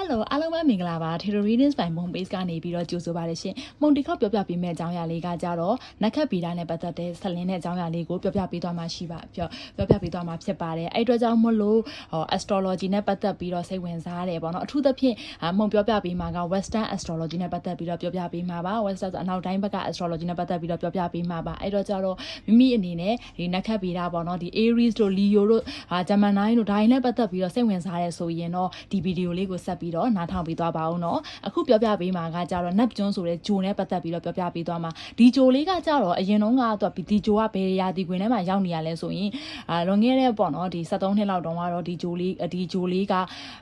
Hello အားလုံးပဲမင်္ဂလာပါ Theory Readings by Moon Base ကနေပြီးတော့ကြိုဆိုပါရရှင်။မုံတီခောက်ပြောပြပေးမယ့်အကြောင်းအရာလေးကကြတော့နက်ခတ်ဗီဒါနဲ့ပတ်သက်တဲ့ဆက်လင်းတဲ့အကြောင်းအရာလေးကိုပြောပြပေးသွားမှာရှိပါပြောပြောပြပေးသွားမှာဖြစ်ပါတယ်။အဲ့အတွက်ကြောင့်မလို့ဟော astrology နဲ့ပတ်သက်ပြီးတော့စိတ်ဝင်စားတယ်ပေါ့နော်။အထူးသဖြင့်အာမုံပြောပြပေးမှာက Western astrology နဲ့ပတ်သက်ပြီးတော့ပြောပြပေးမှာပါ။ Western ဆိုအနောက်တိုင်းဘက်က astrology နဲ့ပတ်သက်ပြီးတော့ပြောပြပေးမှာပါ။အဲ့တော့ကြတော့မိမိအနေနဲ့ဒီနက်ခတ်ဗီဒါပေါ့နော်ဒီ Aries တို့ Leo တို့အာ Gemini တို့ဒါတွေနဲ့ပတ်သက်ပြီးတော့စိတ်ဝင်စားရဲဆိုရင်တော့ဒီဗီဒီယိုလေးကိုဆက်ပြီးတော့နားထောင်ပေးသွားပါဦးနော်အခုပြောပြပေးမှာကကြတော့ Neptune ဆိုတဲ့ဂျိုနဲ့ပတ်သက်ပြီးတော့ပြောပြပေးသွားမှာဒီဂျိုလေးကကြတော့အရင်တုန်းကတော့ဒီဂျိုကဘယ်ရာဒီခွင်ထဲမှာရောက်နေရလဲဆိုရင်အာလွန်ခဲ့တဲ့ပေါ့နော်ဒီ73နှစ်လောက်တုန်းကတော့ဒီဂျိုလေးဒီဂျိုလေးက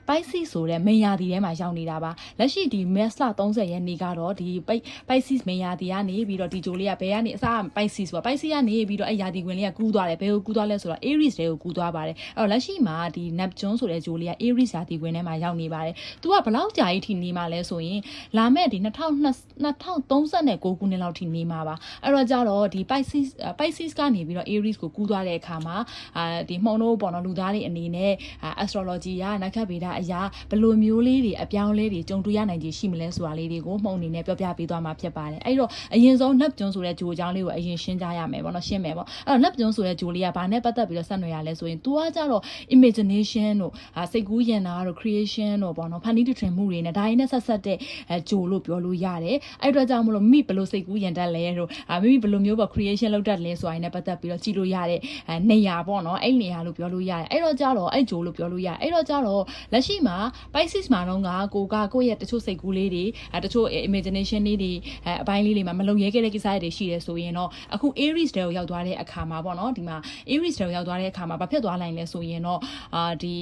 Pisces ဆိုတဲ့မင်ယာဒီထဲမှာရောက်နေတာပါလက်ရှိဒီ Mars 30ရက်နေ့ကတော့ဒီ Pisces မင်ယာဒီကနေပြီးတော့ဒီဂျိုလေးကဘယ်ကနေအစား Pisces ပေါ့ Pisces ကနေပြီးတော့အဲ့ယာဒီခွင်လေးကကူးသွားတယ်ဘယ်ကိုကူးသွားလဲဆိုတော့ Aries တွေကိုကူးသွားပါတယ်အဲ့တော့လက်ရှိမှာဒီ Neptune ဆိုတဲ့ဂျိုလေးက Aries ယာဒီခွင်ထဲမှာရောက်နေပါတယ်သူကဘလောက်ကြာကြီးထိနေမှာလဲဆိုရင်လာမဲ့ဒီ2039ခုနှစ်လောက်ထိနေမှာပါအဲ့တော့ကြတော့ဒီ Pisces Pisces ကနေပြီးတော့ Aries ကိုကူးသွားတဲ့အခါမှာအာဒီမှုံတို့ပေါ့နော်လူသားတွေအနေနဲ့ astrology ကနက္ခတ်ဗေဒအရာဘယ်လိုမျိုးလေးတွေအပြောင်းလဲတွေကြုံတွေ့ရနိုင်ခြေရှိမလဲဆိုတာလေးတွေကိုမှုံအနေနဲ့ပြောပြပေးသွားမှာဖြစ်ပါတယ်အဲ့တော့အရင်ဆုံး Neptune ဆိုတဲ့ဂျိုအကြောင်းလေးကိုအရင်ရှင်းကြရမယ်ပေါ့နော်ရှင်းမယ်ပေါ့အဲ့တော့ Neptune ဆိုတဲ့ဂျိုလေးကဘာနဲ့ပတ်သက်ပြီးတော့ဆက်နွယ်ရလဲဆိုရင် तू ကကြတော့ imagination တို့စိတ်ကူးယဉ်တာတို့ creation တို့ပေါ့နော်ဖန်တီးတည်ထွင်မှုတွေနဲ့ဒါရင်းနဲ့ဆက်ဆက်တဲ့အဲဂျိုလို့ပြောလို့ရတယ်အဲ့အတွက်ကြောင့်မလို့မိဘလို့စိတ်ကူးယဉ်တတ်လဲတို့မိမိဘလို့မျိုးပေါ့ creation လုပ်တတ်လဲဆိုတာနဲ့ပတ်သက်ပြီးတော့ကြည့်လို့ရတဲ့အဲနေရာပေါ့နော်အဲ့နေရာလို့ပြောလို့ရတယ်အဲ့တော့ကြတော့အဲ့ဂျိုလို့ပြောလို့ရတယ်အဲ့တော့ကြတော့လက်ရှိမှာ Pisces မှာတော့ကကိုကကိုယ့်ရဲ့တချို့စိတ်ကူးလေးတွေအဲတချို့ imagination လေးတွေအဲအပိုင်းလေးတွေမှာမလုံရဲခဲ့တဲ့ကိစ္စတွေရှိတယ်ဆိုရင်တော့အခု Aries တွေကိုရောက်သွားတဲ့အခါမှာပေါ့နော်ဒီမှာ Aries တွေကိုရောက်သွားတဲ့အခါမှာဘာဖြစ်သွားနိုင်လဲဆိုရင်တော့အာဒီ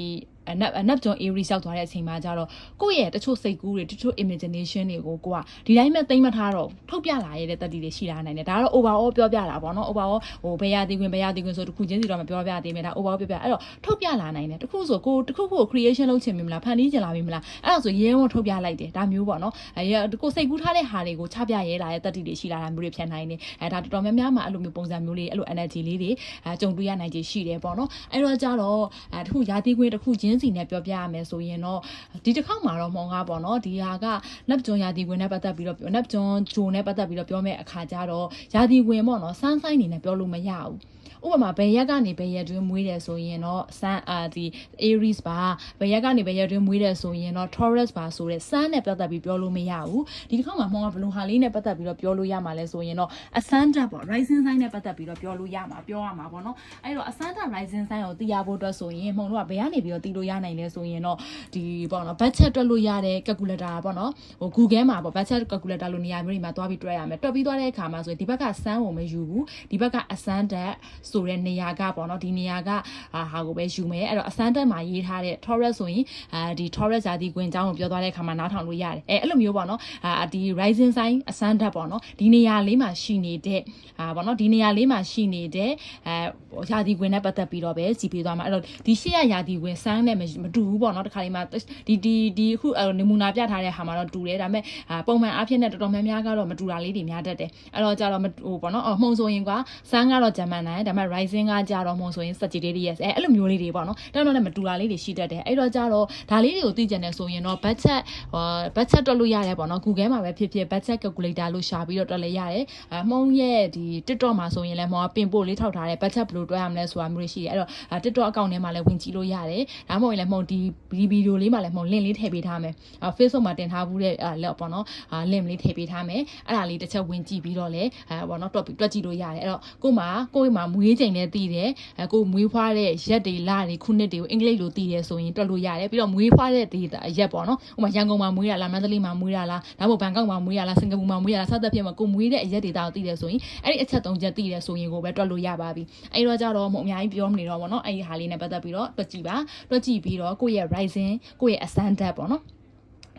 အနက်အနက်ကျော် Aries ရောက်သွားတဲ့အချိန်မှာကျတော့ကိုယ့်ရဲ့တချို့စိတ်ကူးတွေတချို့ imagination တွေကိုကိုကဒီတိုင်းမဲ့သိမ့်မထားတော့ထုတ်ပြလာရတဲ့တတိတွေရှိလာနိုင်တယ်ဒါကတော့ overall ပြောပြတာပေါ့နော် overall ဟိုဘယ်ရသည်ခွင်ဘယ်ရသည်ခွင်ဆိုတခုချင်းစီတော့မပြောပြသေးမယ်ဒါ overall ပြောပြအဲ့တော့ထုတ်ပြလာနိုင်တယ်တခုဆိုကိုတခုခု creation လုပ်ချင်ပြီမလားဖန်တီးချင်လာပြီမလားအဲ့ဒါဆိုရဲဝံ့ထုတ်ပြလိုက်တယ်ဒါမျိုးပေါ့နော်အဲကိုစိတ်ကူးထားတဲ့ဟာတွေကိုချပြရဲလာတဲ့တတိတွေရှိလာတာမျိုးတွေဖြစ်နိုင်တယ်အဲဒါတော်တော်များများမှာအဲ့လိုမျိုးပုံစံမျိုးလေးအဲ့လို energy လေးတွေအဲကြုံတွေ့ရနိုင်ခြေရှိတယ်ပေါ့နော်အဲ့တော့ကြတော့အဲတခုရာသီခွင်တခုချင်းစီနဲ့ပြောပြရမယ်ဆိုရင်တော့ဒီတစ်ခေါက်မှာတော့မောင်ကားပေါ့နော်ဒီဟာကနပ်ကျွန်းရာသီဝင်နဲ့ပတ်သက်ပြီးတော့နပ်ကျွန်းဂျိုနဲ့ပတ်သက်ပြီးတော့ပြောမယ့်အခါကျတော့ရာသီဝင်ပေါ့နော်စမ်းဆိုင်နေနဲ့ပြောလို့မရဘူး ဥပမာဘယ်ရက်ကနေဘယ်ရက်တွင်းမွေးတယ်ဆိုရင်တော့ sun အာဒီ Aries ပါဘယ်ရက်ကနေဘယ်ရက်တွင်းမွေးတယ်ဆိုရင်တော့ Taurus ပါဆိုတဲ့ sun နဲ့ပတ်သက်ပြီးပြောလို့မရဘူးဒီတစ်ခါမှာမောင်ကဘယ်လိုဟာလေးနဲ့ပတ်သက်ပြီးတော့ပြောလို့ရမှာလဲဆိုရင်တော့ ascendant ပေါ့ rising sign နဲ့ပတ်သက်ပြီးတော့ပြောလို့ရမှာပြောရမှာပေါ့နော်အဲ့တော့ ascendant rising sign ကိုသိရဖို့အတွက်ဆိုရင်မောင်တို့ကဘယ်ကနေပြီးတော့သိလို့ရနိုင်လဲဆိုရင်တော့ဒီပေါ့နော် budget တွက်လို့ရတဲ့ calculator ပေါ့နော်ဟို Google မှာပေါ့ budget calculator လို့နေရာမျိုးတွေမှာတွားပြီးတွက်ရမယ်တွက်ပြီးသွားတဲ့အခါမှာဆိုရင်ဒီဘက်က sun ကိုမယူဘူးဒီဘက်က ascendant ဆိုတဲ့နေရာကပေါ့နော်ဒီနေရာကဟာကိုပဲယူမယ်အဲ့တော့ ascendant မှာရေးထားတဲ့ Taurus ဆိုရင်အဲဒီ Taurus ဇာတိကွင်အကြောင်းကိုပြောသွားတဲ့အခါမှာနားထောင်လို့ရတယ်အဲအဲ့လိုမျိုးပေါ့နော်အာဒီ rising sign ascendant ပေါ့နော်ဒီနေရာလေးမှာရှိနေတဲ့အာပေါ့နော်ဒီနေရာလေးမှာရှိနေတဲ့အဲဇာတိကွင်နဲ့ပတ်သက်ပြီးတော့ပဲစီးပေးသွားမှာအဲ့တော့ဒီရှေ့ရဇာတိကွင် sun နဲ့မတူဘူးပေါ့နော်တခါလေးမှာဒီဒီဒီအခုနမူနာပြထားတဲ့ဟာမှာတော့တူတယ်ဒါပေမဲ့ပုံမှန်အားဖြင့်နဲ့တော်တော်များများကတော့မတူတာလေးတွေများတတ်တယ်အဲ့တော့ကြတော့ဟိုပေါ့နော်မှုံဆိုရင်က sun ကတော့ Gemini ဒါပေမဲ့ rising ကကြတော့မှုံဆိုရင် Sagittarius အဲအဲ့လိုမျိုးလေးတွေပေါ့နော်တောင်းတော့လည်းမတူတာလေးတွေရှိတတ်တယ်အဲ့တော့ကြတော့ဒါလေးတွေကိုသိကြတယ်ဆိုရင်တော့ budget ဟို budget တွက်လို့ရတယ်ပေါ့နော် Google မှာပဲဖြစ်ဖြစ် budget calculator လို့ရှာပြီးတော့တွက်လိုက်ရတယ်အမှုံရဲ့ဒီ TikTok မှာဆိုရင်လည်းမောပင်ပို့လေးထောက်ထားတဲ့ budget ဘယ်လိုတွက်ရမလဲဆိုတာမျိုးရှိတယ်အဲ့တော့ TikTok account ထဲမှာလည်းဝင်ကြည့်လို့ရတယ်ဒါမှမဟုတ်ရင်လည်းမှုံဒီဗီဒီယိုလေးမှာလည်းမှုံ link လေးထည့်ပေးထားမယ် Facebook မှာတင်ထားဘူးတဲ့လက်ပေါ့နော် link လေးထည့်ပေးထားမယ်အဲ့ဒါလေးတစ်ချက်ဝင်ကြည့်ပြီးတော့လည်းအဲပေါ့နော်တွက်တွက်ကြည့်လို့ရတယ်အဲ့တော့ကို့မှာကို့မှာမွေးချိန်နဲ့တည်တယ်အဲကိုမွေးဖွားတဲ့ရက်တွေလတွေခုနှစ်တွေကိုအင်္ဂလိပ်လိုတည်တယ်ဆိုရင်တွက်လို့ရတယ်ပြီးတော့မွေးဖွားတဲ့ဒေတာရက်ပေါ့နော်ဥပမာရန်ကုန်မှာမွေးရလားမန္တလေးမှာမွေးရလားဒါမှမဟုတ်ဘန်ကောက်မှာမွေးရလားစင်ကာပူမှာမွေးရလားစသဖြင့်မှာကိုမွေးတဲ့အရက်ဒေတာကိုတည်တယ်ဆိုရင်အဲ့ဒီအချက်သုံးချက်တည်တယ်ဆိုရင်ကိုပဲတွက်လို့ရပါပြီအဲ့တော့ကြတော့မအများကြီးပြောမနေတော့ပေါ့နော်အဲ့ဒီဟာလေးနဲ့ပတ်သက်ပြီးတော့တွက်ကြည့်ပါတွက်ကြည့်ပြီးတော့ကိုယ့်ရဲ့ rising ကိုယ့်ရဲ့ ascendant ပေါ့နော်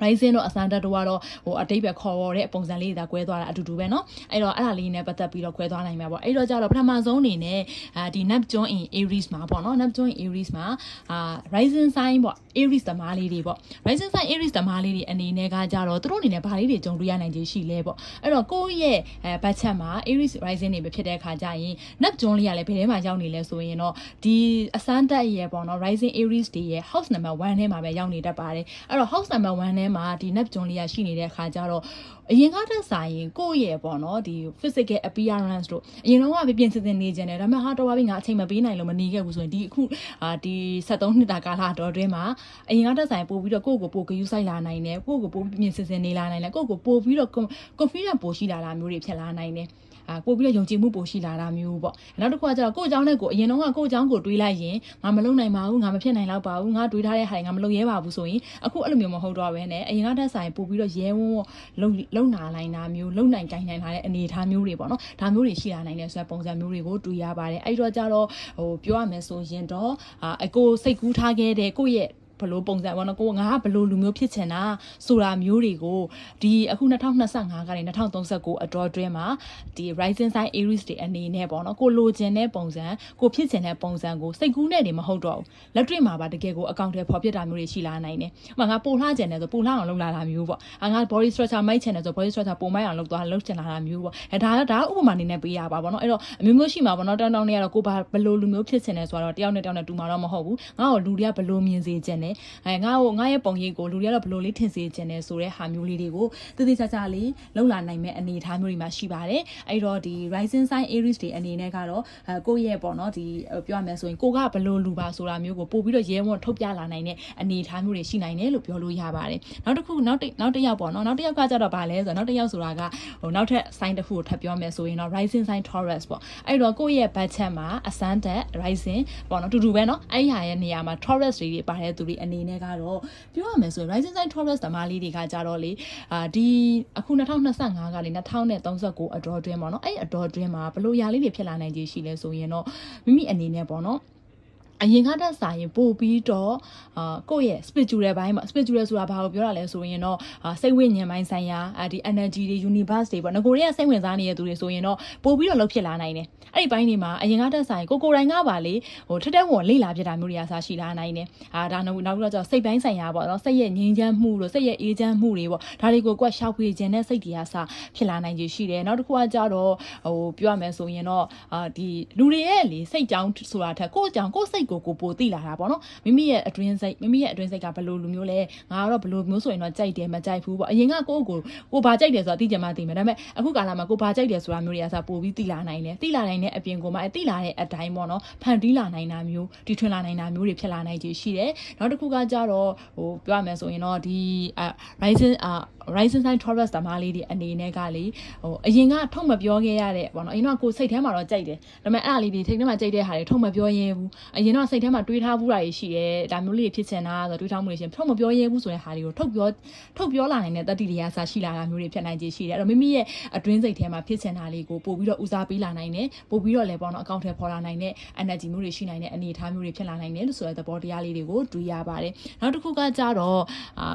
rising တော့အစမ်းတက်တော့ကတော့ဟိုအတိတ်ပဲခေါ်ရတဲ့ပုံစံလေးတွေဒါကွဲသွားတာအတူတူပဲเนาะအဲ့တော့အဲ့ဒါလေးနဲ့ပတ်သက်ပြီးတော့ကွဲသွားနိုင်မှာပေါ့အဲ့တော့ကြတော့ပထမဆုံးအနေနဲ့အာဒီ Neptune in Aries မှာပေါ့เนาะ Neptune in Aries မှာအာ rising sign ပေါ့ Aries သမားလေးတွေပေါ့ rising sign Aries သမားလေးတွေအနေနဲ့ကကြတော့သူတို့အနေနဲ့ဘာလေးတွေကြုံတွေ့ရနိုင်ခြေရှိလဲပေါ့အဲ့တော့ကိုယ့်ရဲ့အဲဘတ်ချက်မှာ Aries rising တွေပဲဖြစ်တဲ့အခါကျရင် Neptune လေးကလည်းဘယ်ထဲမှာရောက်နေလဲဆိုရင်တော့ဒီအစမ်းတက်ရဲ့ပေါ့เนาะ rising Aries တွေရဲ့ house number 1ထဲမှာပဲရောက်နေတတ်ပါတယ်အဲ့တော့ house number 1ထဲ မှာဒီ Neptune လေးကရှိနေတဲ့အခါကျတော့အရင်ကတည်းဆိုင်ရင်ကိုယ့်ရဲ့ပေါ့နော်ဒီ physical appearance တို့အရင်တော့ကပြင်ဆင်နေကြတယ်ဒါပေမဲ့ဟာတော်ပါပြီငါအချိန်မပေးနိုင်လို့မနေခဲ့ဘူးဆိုရင်ဒီအခုအာဒီ73နှစ်တာကာလတော်တွင်းမှာအရင်ကတည်းဆိုင်ပို့ပြီးတော့ကိုယ့်ကိုပို့ဂယူဆိုင်လာနိုင်တယ်ကိုယ့်ကိုပို့ပြင်ဆင်နေလာနိုင်တယ်ကိုယ့်ကိုပို့ပြီးတော့ confidence ပို့ရှိလာတာမျိုးတွေဖြစ်လာနိုင်တယ် အာပို့ပြီးတော့ယုံကြည်မှုပိုရှိလာတာမျိုးပေါ့နောက်တစ်ခုကကျတော့ကိုယ့်အကြောင်းနဲ့ကိုယ်အရင်တော့ကကိုယ့်အကြောင်းကိုတွေးလိုက်ရင်ငါမလုပ်နိုင်ပါဘူးငါမဖြစ်နိုင်တော့ပါဘူးငါတွေးထားတဲ့ဟာတွေငါမလုပ်ရဲပါဘူးဆိုရင်အခုအဲ့လိုမျိုးမဟုတ်တော့ဘဲနဲ့အရင်ကတည်းဆိုင်ပို့ပြီးတော့ရဲဝန်းဝန်းလုံလုံနာနိုင်တာမျိုးလုံနိုင်ကြိုင်နိုင်လာတဲ့အနေအထားမျိုးတွေပေါ့နော်ဒါမျိုးတွေရှိလာနိုင်တဲ့ဆိုတဲ့ပုံစံမျိုးတွေကိုတွေ့ရပါတယ်အဲ့တော့ကျတော့ဟိုပြောရမယ်ဆိုရင်တော့အာအကိုစိတ်ကူးထားခဲ့တဲ့ကိုယ့်ရဲ့ ဘလို့ပုံစံပေါ့နော်ကိုကငါကဘလို့လူမျိုးဖြစ်ချင်တာဆိုတာမျိုးတွေကိုဒီအခု2025ကနေ2039အတော်အတွင်းမှာဒီ rising sign aries တွေအနေနဲ့ပေါ့နော်ကိုလိုချင်တဲ့ပုံစံကိုဖြစ်ချင်တဲ့ပုံစံကိုစိတ်ကူးနဲ့နေမဟုတ်တော့ဘူးလက်တွေ့မှာပါတကယ်ကိုအကောင့်ထဲပေါ်ပြတာမျိုးတွေရှိလာနိုင်တယ်။ဥပမာငါပိုလှချင်တယ်ဆိုပိုလှအောင်လုပ်လာတာမျိုးပေါ့။အငါ body structure မိုက်ချင်တယ်ဆို body structure ပိုမိုက်အောင်လုပ်သွားလုပ်ချင်လာတာမျိုးပေါ့။အဲဒါကဒါဥပမာအနေနဲ့ပေးရပါပေါ့နော်။အဲ့တော့အမျိုးမျိုးရှိမှာပေါ့နော်တောင်းတောင်းလေးကတော့ကိုဘာဘလို့လူမျိုးဖြစ်ချင်တယ်ဆိုတော့တယောက်နဲ့တယောက်နဲ့တူမှာတော့မဟုတ်ဘူး။ငါ့ကိုလူတွေကဘလို့မြင်စေချင်တယ်အဲငါ့ကိုငါ့ရဲ့ပုံရိပ်ကိုလူတွေကတော့ဘယ်လိုလေးထင်စေချင်တယ်ဆိုတဲ့ဟာမျိုးလေးတွေကိုတည်တည်ကြကြလေးလုံလာနိုင်မဲ့အနေအထားမျိုးတွေမှာရှိပါတယ်အဲ့တော့ဒီ rising sign aries တွေအနေနဲ့ကတော့ကိုယ့်ရဲ့ပေါ့နော်ဒီပြောရမယ်ဆိုရင်ကိုကဘယ်လိုလူပါဆိုတာမျိုးကိုပို့ပြီးတော့ရဲဝံ့ထုတ်ပြလာနိုင်တဲ့အနေအထားမျိုးတွေရှိနိုင်တယ်လို့ပြောလို့ရပါတယ်နောက်တစ်ခုနောက်တစ်နောက်တစ်ယောက်ပေါ့နော်နောက်တစ်ယောက်ကကြတော့ဗာလဲဆိုတော့နောက်တစ်ယောက်ဆိုတာကဟိုနောက်ထပ် sign တစ်ခုကိုထပ်ပြောမယ်ဆိုရင်တော့ rising sign taurus ပေါ့အဲ့တော့ကိုယ့်ရဲ့ budget မှာအစမ်းတက် rising ပေါ့နော်တူတူပဲနော်အဲ့ဒီဟာရဲ့နေရာမှာ taurus တွေတွေပါတဲ့သူတွေအနေနဲ့ကတော့ပြောရမယ်ဆိုရင် rising sign taurus သမားလေးတွေကကြတော့လေအာဒီအခု2025ကနေ2039အတော်အတွင်းပေါ့နော်အဲ့အတော်အတွင်းမှာဘလို့ຢာလေးတွေဖြစ်လာနိုင်ခြေရှိလဲဆိုရင်တော့မိမိအနေနဲ့ပေါ့နော်အရင်ကတည်းကစာရင်ပို့ပြီးတော့အာကိုယ့်ရဲ့ spiritual ဘိုင်းမှာ spiritual ဆိုတာဘာကိုပြောတာလဲဆိုရင်တော့အာစိတ်ဝိညာဉ်ပိုင်းဆိုင်ရာအာဒီ energy တွေ universe တွေပေါ့ငကိုတွေကစိတ်ဝင်စားနေတဲ့သူတွေဆိုရင်တော့ပို့ပြီးတော့လှုပ်ဖြစ်လာနိုင်တယ် အဲ့ဒီဘိုင်းတွေမှာအရင်ကတည်းကစာရင်ကိုကိုယ်တိုင်ကပါလေဟိုထက်တဲ့ဝင်လေ့လာပြတာမျိုးတွေအစားရှိလာနိုင်တယ်အာဒါနောက်နောက်ပြီးတော့ကျတော့စိတ်ပိုင်းဆိုင်ရာပေါ့နော်စိတ်ရဲ့ငြိမ်းချမ်းမှုတို့စိတ်ရဲ့အေးချမ်းမှုတွေပေါ့ဒါတွေကိုကွက်ရှောက်ပြေခြင်းနဲ့စိတ်တွေအစားဖြစ်လာနိုင်ခြေရှိတယ်နောက်တစ်ခုကကြတော့ဟိုပြောရမယ်ဆိုရင်တော့အာဒီလူတွေရဲ့လေစိတ်ကြောင်းဆိုတာထက်ကိုယ့်အကြောင်းကိုယ့်စိတ်ကိုကိုပိုသိလာတာပေါ့နော်မိမိရဲ့အတွင်းစိတ်မိမိရဲ့အတွင်းစိတ်ကဘယ်လိုလူမျိုးလဲငါကတော့ဘယ်လိုမျိုးဆိုရင်တော့ကြိုက်တယ်မကြိုက်ဘူးပေါ့အရင်ကကိုယ့်ကိုကိုဘာကြိုက်တယ်ဆိုတာသိကြမှသိမယ်ဒါပေမဲ့အခုကာလမှာကိုဘာကြိုက်တယ်ဆိုတာမျိုးတွေအစားပိုပြီးသိလာနိုင်တယ်သိလာနိုင်တဲ့အပြင်ကိုမှသိလာတဲ့အတိုင်းပေါ့နော်ဖန်တီးလာနိုင်တာမျိုးတီထွင်လာနိုင်တာမျိုးတွေဖြစ်လာနိုင်ခြေရှိတယ်နောက်တစ်ခုကကြတော့ဟိုပြောရမယ်ဆိုရင်တော့ဒီ rising rising sign taurus တမားလေးတွေအနေနဲ့ကလေဟိုအရင်ကထုတ်မပြောခဲ့ရတဲ့ပေါ့နော်အရင်ကကိုစိတ်ထဲမှာတော့ကြိုက်တယ်ဒါပေမဲ့အဲ့ဒါလေးတွေထိတ်ထဲမှာကြိုက်တဲ့ဟာတွေထုတ်မပြောရဲဘူးအရင်တော့စိတ်ထဲမှာတွေးထားဘူးတာတွေရှိတယ်ဒါမျိုးလေးတွေဖြစ်ချင်တာဆိုတွေးထားမှုတွေရှင်ထုတ်မပြောရဲဘူးဆိုတဲ့ဟာတွေကိုထုတ်ပြောထုတ်ပြောလာနိုင်တဲ့တတိတွေကစားရှိလာတာမျိုးတွေဖြစ်နိုင်ခြေရှိတယ်အဲ့တော့မိမိရဲ့အတွင်းစိတ်ထဲမှာဖြစ်ချင်တာလေးကိုပို့ပြီးတော့ဦးစားပေးလာနိုင်တယ်ပို့ပြီးတော့လည်းပေါ့နော်အကောင့်ထဲပေါ်လာနိုင်တဲ့ energy မျိုးတွေရှိနိုင်တဲ့အနေအထားမျိုးတွေဖြစ်လာနိုင်တယ်လို့ဆိုတဲ့သဘောတရားလေးတွေကိုတွေးရပါတယ်နောက်တစ်ခုကကြတော့အာ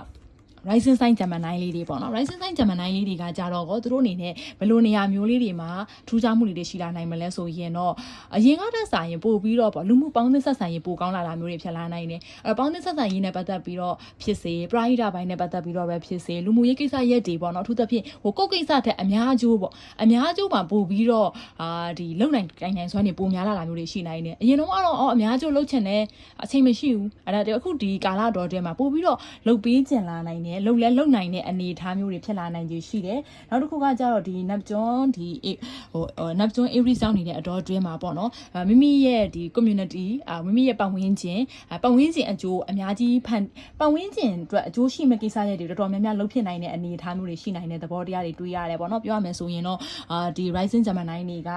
rising sign Gemini လေးတွေပေါ့နော် rising sign Gemini လေးတွေကကြတော့ကိုသူတို့အနေနဲ့ဘယ်လိုနေရာမျိုးလေးတွေမှာထူးခြားမှုတွေရှိလာနိုင်မလဲဆိုရင်တော့အရင်ကတည်းကစာရင်ပို့ပြီးတော့ပေါ့လူမှုပေါင်းသင်းဆက်ဆံရေးပိုကောင်းလာတာမျိုးတွေဖြစ်လာနိုင်တယ်အဲ့တော့ပေါင်းသင်းဆက်ဆံရေးနဲ့ပတ်သက်ပြီးတော့ဖြစ်စေပရိဒါပိုင်းနဲ့ပတ်သက်ပြီးတော့ပဲဖြစ်စေလူမှုရေးကိစ္စရက်တွေပေါ့နော်အထူးသဖြင့်ဟိုကိုယ့်ကိစ္စထက်အများကျိုးပေါ့အများကျိုးမှာပို့ပြီးတော့အာဒီလုံနိုင်ကိုင်နိုင်စွမ်းနေပိုများလာတာမျိုးတွေရှိနိုင်တယ်အရင်တော့ကတော့အော်အများကျိုးလှုပ်ချင်တယ်အချိန်မရှိဘူးအဲ့ဒါအခုဒီကာလတော်တည်းမှာပို့ပြီးတော့လှုပ်ပေးကျင်လာနိုင်တယ်လှုပ်လဲလှုပ်နိုင်တဲ့အနေအထားမျိုးတွေဖြစ်လာနိုင်ခြေရှိတယ်နောက်တစ်ခုကကြတော့ဒီ Neptune ဒီဟို Neptune Aries စောင်းနေတဲ့အတော်တွင်းမှာပေါ့နော်မိမိရဲ့ဒီ community အာမိမိရဲ့ပတ်ဝန်းကျင်ပတ်ဝန်းကျင်အကျိုးအများကြီးဖန်ပတ်ဝန်းကျင်အတွက်အကျိုးရှိမဲ့ကိစ္စရပ်တွေတော်တော်များများလုပ်ဖြစ်နိုင်တဲ့အနေအထားမျိုးတွေရှိနိုင်တဲ့သဘောတရားတွေတွေ့ရတယ်ပေါ့နော်ပြောရမယ်ဆိုရင်တော့အာဒီ Rising Gemini တွေက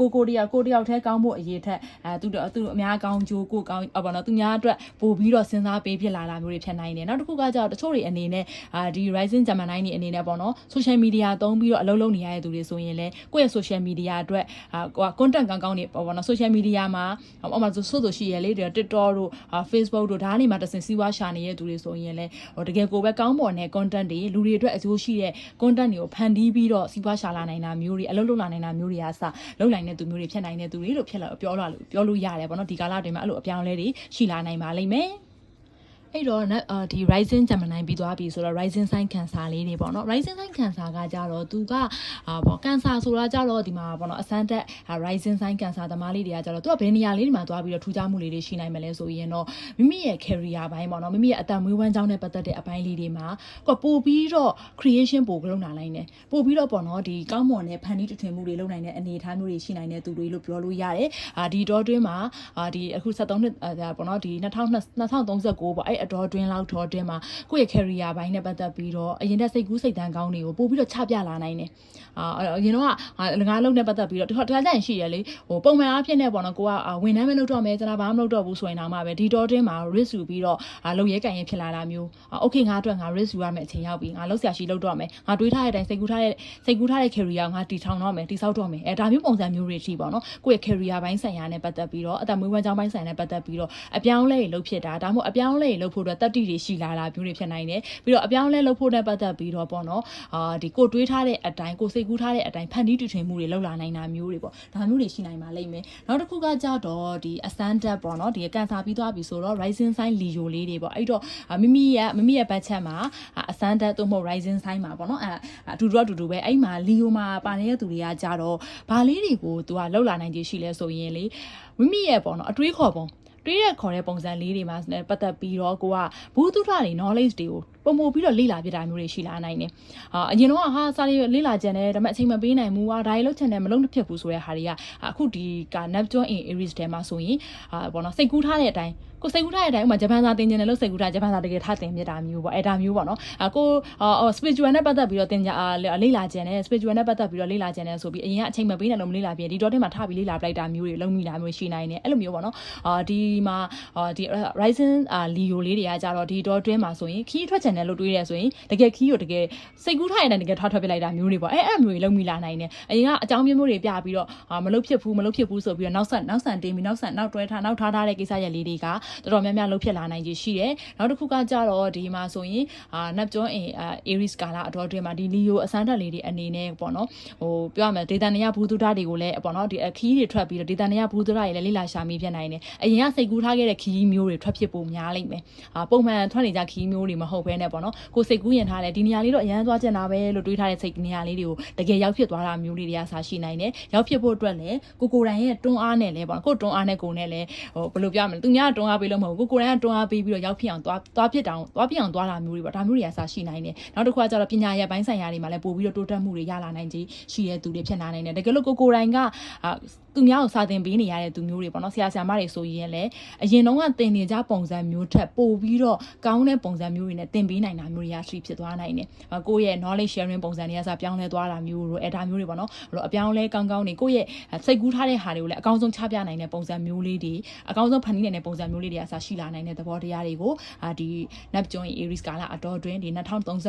ကိုကိုတယောက်ကိုတယောက်တည်းကောင်းဖို့အရေးထက်အဲသူသူအများကောင်းကျိုးကိုကောင်းပေါ့နော်သူများအတွက်ပို့ပြီးတော့စဉ်းစားပေးဖြစ်လာတာမျိုးတွေဖြစ်နိုင်တယ်နောက်တစ်ခုကကြတော့တချို့တွေအနေနဲ့လည်းအာဒီ Rising Gemini နေအနေနဲ့ပေါ့နော် social media သုံးပြီးတော့အလုပ်လုပ်နေရတဲ့သူတွေဆိုရင်လည်းကိုယ့်ရဲ့ social media အတွက်အာကိုက content ကောင်းကောင်းနေပေါ့နော် social media မှာဟိုမှာဆိုဆိုရှိရလေ TikTok တို့ Facebook တို့ဒါကနေမှတစ်စင်စီးပွားရှာနေတဲ့သူတွေဆိုရင်လည်းဟိုတကယ်ကိုပဲကောင်းမွန်တဲ့ content တွေလူတွေအတွက်အကျိုးရှိတဲ့ content တွေကိုဖန်တီးပြီးတော့စီးပွားရှာလာနိုင်တာမျိုးတွေအလုပ်လုပ်လာနိုင်တာမျိုးတွေကစလုပ်နိုင်တဲ့သူမျိုးတွေဖြစ်နိုင်တဲ့သူတွေလို့ဖြစ်လာပြောလာလို့ပြောလို့ရတယ်ပေါ့နော်ဒီကာလတွင်မှာအဲ့လိုအပြောင်းအလဲတွေရှိလာနိုင်ပါလိမ့်မယ် အဲ့တော့နအာဒီ rising gemini ပြီးသွားပြီဆိုတော့ rising sign cancer လေးတွေပေါ့နော် rising sign cancer ကကြတော့သူကအာပေါ့ cancer ဆိုတာကြတော့ဒီမှာပေါ့နော်အစမ်းတက် rising sign cancer သမားလေးတွေကကြတော့သူကဘယ်နေရာလေးတွေမှာသွားပြီးတော့ထူးခြားမှုလေးတွေရှိနိုင်မလဲဆိုရင်တော့မိမိရဲ့ career ဘိုင်းပေါ့နော်မိမိရဲ့အတံမွေးဝမ်းကြောင်းနဲ့ပတ်သက်တဲ့အပိုင်းလေးတွေမှာကိုပို့ပြီးတော့ creation ပို့လုပ်လာနိုင်တယ်ပို့ပြီးတော့ပေါ့နော်ဒီကောင်းမွန်တဲ့ဖန်တီးတထွင်မှုတွေလုပ်နိုင်တဲ့အနေအထားမျိုးတွေရှိနိုင်တဲ့သူတွေလို့ပြောလို့ရတယ်အာဒီတော့တွင်းမှာအာဒီအခု73နှစ်အာပေါ့နော်ဒီ2039ပေါ့အဲ့အတော်တွင်းလောက်တော့တွင်းမှာကိုယ့်ရဲ့ career ဘိုင်းနဲ့ပတ်သက်ပြီးတော့အရင်တက်စိတ်ကူးစိတ်တန်းကောင်းတွေကိုပို့ပြီးတော့ချပြလာနိုင်တယ်အာအရင်တော့ကငါလုံးနဲ့ပတ်သက်ပြီးတော့တခါတခါကျရင်ရှိရလေဟိုပုံမှန်အားဖြင့်နဲ့ပေါ့နော်ကိုကဝန်ထမ်းမလုပ်တော့မဲကျွန်တော်ဘာမှမလုပ်တော့ဘူးဆိုရင်တော့မှပဲဒီတော့တွင်းမှာ risk ယူပြီးတော့လုံရဲကန်ရင်ဖြစ်လာတာမျိုး okay ငါအတွက်ငါ risk ယူရမယ်အချိန်ရောက်ပြီငါလောက်ဆရာရှိလုပ်တော့မယ်ငါတွေးထားတဲ့အတိုင်းစိတ်ကူးထားတဲ့စိတ်ကူးထားတဲ့ career ကိုငါတည်ထောင်တော့မယ်တည်ဆောက်တော့မယ်အဲဒါမျိုးပုံစံမျိုးတွေရှိပေါ့နော်ကိုယ့်ရဲ့ career ဘိုင်းဆိုင်ရာနဲ့ပတ်သက်ပြီးတော့အသက်မွေးဝမ်းကြောင်းဘိုင်းဆိုင်ရာနဲ့ပတ်သက်ပြီးတော့အပြောင်းလဲတွေလုပ်ဖြစ်တာဒါမှမဟုတ်အပြောင်းလဲတွေလုပ်ဖို့အတွက်တတိတွေရှိလာတာမျိုးတွေဖြစ်နိုင်တယ်ပြီးတော့အပြောင်းလဲလုပ်ဖို့နဲ့ပတ်သက်ပြီးတော့ပေါ့နော်အာဒီကိုတွေးထားတဲ့အတိုင်းကိုစိတ်ကူးထားတဲ့အတိုင်းဖန်တီးတည်ထွင်မှုတွေလုပ်လာနိုင်တာမျိုးတွေပေါ့ဒါမျိုးတွေရှိနိုင်ပါလိမ့်မယ်နောက်တစ်ခုကကြတော့ဒီ ascendant ပေါ့နော်ဒီကန်ဆာပြီးသွားပြီဆိုတော့ rising sign leo လေးတွေပေါ့အဲ့တော့မိမိရဲ့မိမိရဲ့ဘတ်ချက်မှာ ascendant သို့မဟုတ် rising sign မှာပေါ့နော်အဲအတူတူအတူတူပဲအဲ့မှာ leo မှာပါနေတဲ့သူတွေကကြတော့ဘာလေးတွေကိုသူကလောက်လာနိုင်ခြေရှိလဲဆိုရင်လေမိမိရဲ့ပေါ့နော်အတွေးခေါ်ပုံ တွေးရခေါ်တဲ့ပုံစံလေးတွေမှာပတ်သက်ပြီးတော့ကိုကဘူးတုထတွေ knowledge တွေကိုပုံမပြီးတော့လေ့လာပြတာမျိုးတွေရှိလာနိုင်တယ်။အာအရင်တော့ဟာစာလေးလေ့လာကြတယ်ဒါပေမဲ့အချိန်မပေးနိုင်ဘူး။ဟာဒါရီလုတ်ချင်တယ်မလုံးမဖြစ်ဘူးဆိုတဲ့ဟာတွေကအခုဒီက Neptune in Aries ထဲမှာဆိုရင်အာဘောနော်စိတ်ကူးထားတဲ့အတိုင်း ကိုစိတ်ကူးထားတဲ့အတိုင်းဥမာဂျပန်စာသင်ကျင်တယ်လို့စိတ်ကူးထားဂျပန်စာတကယ်ထားသင်မြတာမျိုးပေါ့အဲဒါမျိုးပေါ့နော်။အကိုအော် spiritual နဲ့ပတ်သက်ပြီးတော့သင်ကြလေ့လာကြတယ် spiritual နဲ့ပတ်သက်ပြီးတော့လေ့လာကြတယ်ဆိုပြီးအရင်ကအချိန်မပေးနိုင်လို့မလေ့လာပြဒီတော့ထဲမှာထားပြီးလေ့လာပလိုက်တာမျိုးတွေလုံးမိတာမျိုးရှိနိုင်တယ်အဲ့လိုမျိုးပေါ့နော်။အာဒီမှာအာဒီ Rising Leo လေးတွေကကြတော့ဒီတော့တွင်းမှာဆိုရင်ခီးထွက်ချင်တယ်လို့တွေးရဲဆိုရင်တကယ်ခီးကိုတကယ်စိတ်ကူးထားရင်တကယ်ထားထွက်ပြလိုက်တာမျိုးတွေပေါ့အဲအဲ့မျိုးတွေလုံးမိလာနိုင်တယ်အရင်ကအကြောင်းမျိုးမျိုးတွေပြပြီးတော့မလုပ်ဖြစ်ဘူးမလုပ်ဖြစ်ဘူးဆိုပြီးတော့နောက်ဆက်နောက်ဆန်တင်ပြီးနောက်ဆက်နောက်တွဲထားနောက်ထားထားတဲ့ကိစ္စရက်လေးတွေကတော်တော်များများလုပ်ဖြစ်လာနိုင်ကြီးရှိတယ်နောက်တစ်ခုကကြတော့ဒီမှာဆိုရင်အာနပ်ကျွန်းအင် Aries ကာလာအတော်တွင်မှာဒီ Leo အစမ်းတက်လေးတွေအနေနဲ့ပေါ့နော်ဟိုပြောရမယ်ဒေတာနေရဘူးသူဓာတ်တွေကိုလည်းပေါ့နော်ဒီခီးတွေထွက်ပြီးတော့ဒေတာနေရဘူးသူဓာတ်တွေလည်းလိလာရှာမိဖြစ်နိုင်တယ်အရင်ကစိတ်ကူးထားခဲ့တဲ့ခီးမျိုးတွေထွက်ဖြစ်ဖို့များလိမ့်မယ်အာပုံမှန်ထွက်နေကြခီးမျိုးတွေမဟုတ်ဘဲနဲ့ပေါ့နော်ကိုစိတ်ကူးရင်ထားတယ်ဒီနေရာလေးတော့အရန်သွားကျင်တာပဲလို့တွေးထားတဲ့စိတ်နေရာလေးတွေကိုတကယ်ရောက်ဖြစ်သွားတာမျိုးလေးတွေကဆာရှိနိုင်တယ်ရောက်ဖြစ်ဖို့အတွက်လည်းကိုကိုတိုင်ရဲ့တွန်းအားနဲ့လည်းပေါ့ကိုတွန်းအားနဲ့ကိုနဲ့လည်းဟိုဘယ်လိုပြောမလဲသူများတွန်းအားပေးလို့မဟုတ်ဘူးကိုကိုတိုင်ကတွန်းအားပေးပြီးတော့ရောက်ဖြစ်အောင်သွားသွားဖြစ်တောင်သွားပြအောင်သွားတာမျိုးတွေပေါ့ဒါမျိုးတွေကဆာရှိနိုင်တယ်နောက်တစ်ခုကကျတော့ပညာရဲ့ဘိုင်းဆိုင်ရာတွေမှာလည်းပို့ပြီးတော့တိုးတက်မှုတွေရလာနိုင်ခြင်းရှိတဲ့သူတွေဖြစ်လာနိုင်တယ်တကယ်လို့ကိုကိုတိုင်ကသူများကိုစာသင်ပေးနေရတဲ့သူမျိုးတွေပေါ့နော်ဆရာဆရာမတွေဆိုရင်လည်းအရင်တုန်းကသင်နေကြပုံစံမျိုးထက်ပို့ပြီးတော့ကောင်းတဲ့ပုံစံမျိုးတွေနဲ့သင်ပေးနိုင်တာမျိုးတွေကရှိဖြစ်သွားနိုင်တယ်။ကိုယ့်ရဲ့ knowledge sharing ပုံစံတွေကစပြောင်းလဲသွားတာမျိုးတို့အဲဒါမျိုးတွေပေါ့နော်။အဲ့တော့အပြောင်းလဲကောင်းကောင်းနေကိုယ့်ရဲ့စိတ်ကူးထားတဲ့ဟာတွေကိုလည်းအကောင်းဆုံးချပြနိုင်တဲ့ပုံစံမျိုးလေးတွေအကောင်းဆုံးဖန်တီးနိုင်တဲ့ပုံစံမျိုးလေးတွေကစရှိလာနိုင်တဲ့သဘောတရားတွေကိုအာဒီ Neptune Aries ကာလအတော်တွင်ဒီ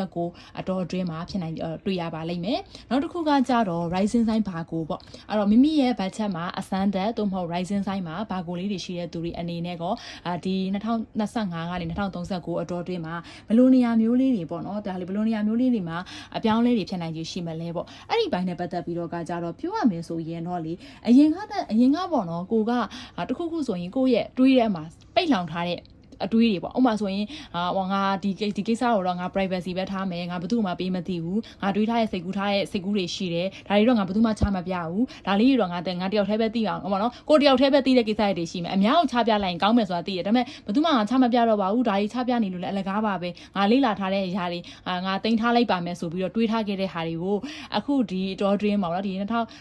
2039အတော်တွင်မှာဖြစ်နိုင်တွေ့ရပါလိမ့်မယ်။နောက်တစ်ခုကကြတော့ rising sign ဘာကိုပေါ့။အဲ့တော့မိမိရဲ့ budget မှာ ascendant သို့မဟုတ် rising sign မှာဘာကိုလေးတွေရှိတဲ့သူတွေအနေနဲ့ကောအာဒီ2025ကနေ2039အတော်တွင်မှာဘယ်လိုနေရာမျိုးလေးတွေပေါ့နော်ဒါလေဘယ်လိုနေရာမျိုးလေးတွေမှာအပြောင်းလဲတွေဖြစ်နိုင်ခြင်းရှိမလဲပေါ့အဲ့ဒီဘိုင်းနဲ့ပတ်သက်ပြီးတော့ကကြတော့ပြောရမယ်ဆိုရင်တော့လေအရင်ကအရင်ကပေါ့နော်ကိုကတခုခုဆိုရင်ကိုယ့်ရဲ့တွေးထဲမှာပိတ်လောင်ထားတဲ့ အတွေးတွေပေါ့ဥပမာဆိုရင်ဟာဟောငါဒီဒီကိစ္စကိုတော့ငါ privacy ပဲထားမယ်ငါဘယ်သူမှပေးမသိဘူးငါတွေးထားတဲ့စိတ်ကူးထားတဲ့စိတ်ကူးတွေရှိတယ်ဒါတွေတော့ငါဘယ်သူမှချမပြဘူးဒါလေးတွေတော့ငါတဲ့ငါတယောက်တည်းပဲသိအောင်ဟောနော်ကိုတယောက်တည်းပဲသိတဲ့ကိစ္စတွေရှိမယ်အများကိုချပြလိုက်ရင်ကောင်းမယ်ဆိုတာသိတယ်ဒါပေမဲ့ဘယ်သူမှငါချမပြတော့ပါဘူးဒါတွေချပြနေလို့လည်းအလကားပါပဲငါလေးလာထားတဲ့အရာတွေငါတင်ထားလိုက်ပါမယ်ဆိုပြီးတော့တွေးထားခဲ့တဲ့ဟာတွေကိုအခုဒီ draw dream မှာတော့ဒီ